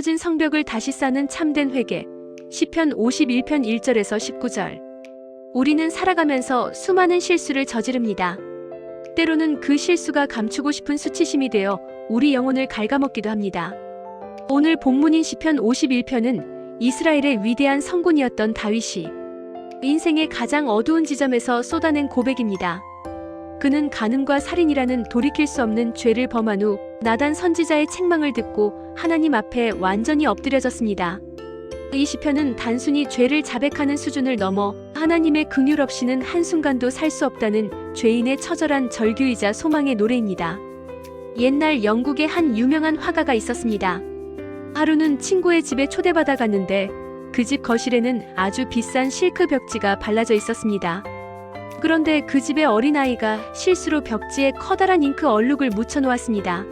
무너진 성벽을 다시 쌓는 참된 회개. 시편 51편 1절에서 19절. 우리는 살아가면서 수많은 실수를 저지릅니다. 때로는 그 실수가 감추고 싶은 수치심이 되어 우리 영혼을 갉아먹기도 합니다. 오늘 본문인 시편 51편은 이스라엘의 위대한 성군이었던 다윗이 인생의 가장 어두운 지점에서 쏟아낸 고백입니다. 그는 간음과 살인이라는 돌이킬 수 없는 죄를 범한 후 나단 선지자의 책망을 듣고 하나님 앞에 완전히 엎드려졌습니다. 이 시편은 단순히 죄를 자백하는 수준을 넘어 하나님의 긍휼 없이는 한순간도 살 수 없다는 죄인의 처절한 절규이자 소망의 노래입니다. 옛날 영국에 한 유명한 화가가 있었습니다. 하루는 친구의 집에 초대받아 갔는데 그 집 거실에는 아주 비싼 실크 벽지가 발라져 있었습니다. 그런데 그 집의 어린아이가 실수로 벽지에 커다란 잉크 얼룩을 묻혀 놓았습니다.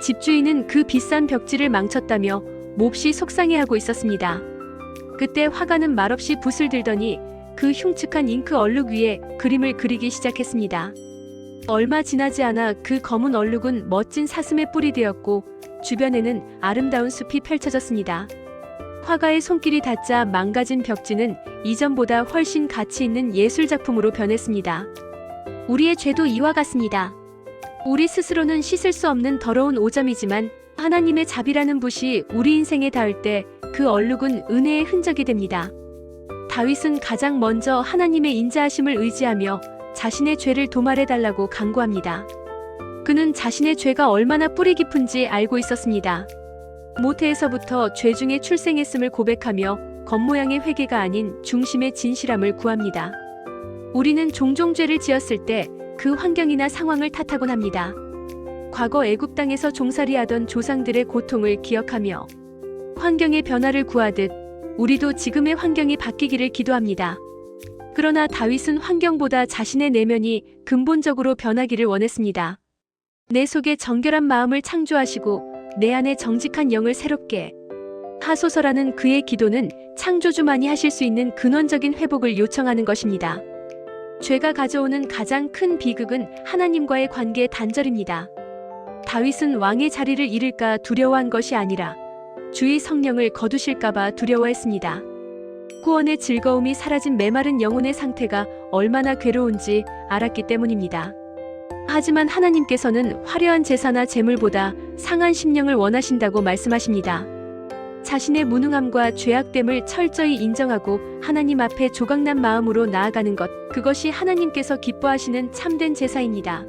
집주인은 그 비싼 벽지를 망쳤다며 몹시 속상해하고 있었습니다. 그때 화가는 말없이 붓을 들더니 그 흉측한 잉크 얼룩 위에 그림을 그리기 시작했습니다. 얼마 지나지 않아 그 검은 얼룩은 멋진 사슴의 뿔이 되었고 주변에는 아름다운 숲이 펼쳐졌습니다. 화가의 손길이 닿자 망가진 벽지는 이전보다 훨씬 가치 있는 예술 작품으로 변했습니다. 우리의 죄도 이와 같습니다. 우리 스스로는 씻을 수 없는 더러운 오점이지만 하나님의 자비라는 붓이 우리 인생에 닿을 때 그 얼룩은 은혜의 흔적이 됩니다. 다윗은 가장 먼저 하나님의 인자하심을 의지하며 자신의 죄를 도말해 달라고 간구합니다. 그는 자신의 죄가 얼마나 뿌리 깊은지 알고 있었습니다. 모태에서부터 죄 중에 출생했음을 고백하며 겉모양의 회개가 아닌 중심의 진실함을 구합니다. 우리는 종종 죄를 지었을 때 그 환경이나 상황을 탓하곤 합니다. 과거 애굽 땅에서 종살이 하던 조상들의 고통을 기억하며 환경의 변화를 구하듯 우리도 지금의 환경이 바뀌기를 기도합니다. 그러나 다윗은 환경보다 자신의 내면이 근본적으로 변하기를 원했습니다. 내 속에 정결한 마음을 창조하시고 내 안에 정직한 영을 새롭게 하소서라는 그의 기도는 창조주만이 하실 수 있는 근원적인 회복을 요청하는 것입니다. 죄가 가져오는 가장 큰 비극은 하나님과의 관계의 단절입니다. 다윗은 왕의 자리를 잃을까 두려워한 것이 아니라 주의 성령을 거두실까봐 두려워했습니다. 구원의 즐거움이 사라진 메마른 영혼의 상태가 얼마나 괴로운지 알았기 때문입니다. 하지만 하나님께서는 화려한 제사나 재물보다 상한 심령을 원하신다고 말씀하십니다. 자신의 무능함과 죄악됨을 철저히 인정하고 하나님 앞에 조각난 마음으로 나아가는 것, 그것이 하나님께서 기뻐하시는 참된 제사입니다.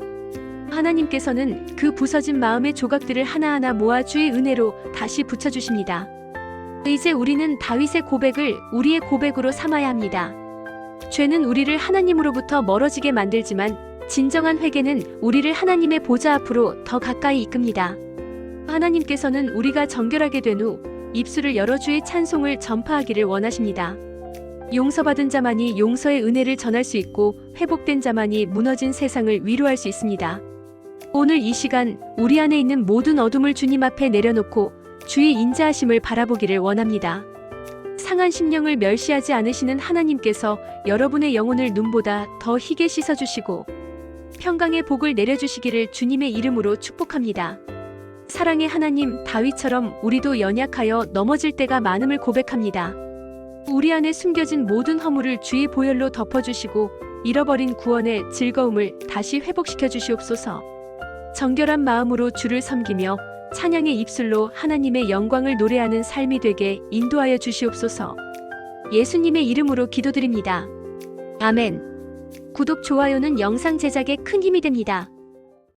하나님께서는 그 부서진 마음의 조각들을 하나하나 모아 주의 은혜로 다시 붙여주십니다. 이제 우리는 다윗의 고백을 우리의 고백으로 삼아야 합니다. 죄는 우리를 하나님으로부터 멀어지게 만들지만 진정한 회개는 우리를 하나님의 보좌 앞으로 더 가까이 이끕니다. 하나님께서는 우리가 정결하게 된 후 입술을 열어 주의 찬송을 전파하기를 원하십니다. 용서받은 자만이 용서의 은혜를 전할 수 있고 회복된 자만이 무너진 세상을 위로할 수 있습니다. 오늘 이 시간 우리 안에 있는 모든 어둠을 주님 앞에 내려놓고 주의 인자하심을 바라보기를 원합니다. 상한 심령을 멸시하지 않으시는 하나님께서 여러분의 영혼을 눈보다 더 희게 씻어주시고 평강의 복을 내려주시기를 주님의 이름으로 축복합니다. 사랑의 하나님 다윗처럼 우리도 연약하여 넘어질 때가 많음을 고백합니다. 우리 안에 숨겨진 모든 허물을 주의 보혈로 덮어주시고 잃어버린 구원의 즐거움을 다시 회복시켜 주시옵소서. 정결한 마음으로 주를 섬기며 찬양의 입술로 하나님의 영광을 노래하는 삶이 되게 인도하여 주시옵소서. 예수님의 이름으로 기도드립니다. 아멘. 구독, 좋아요는 영상 제작에 큰 힘이 됩니다.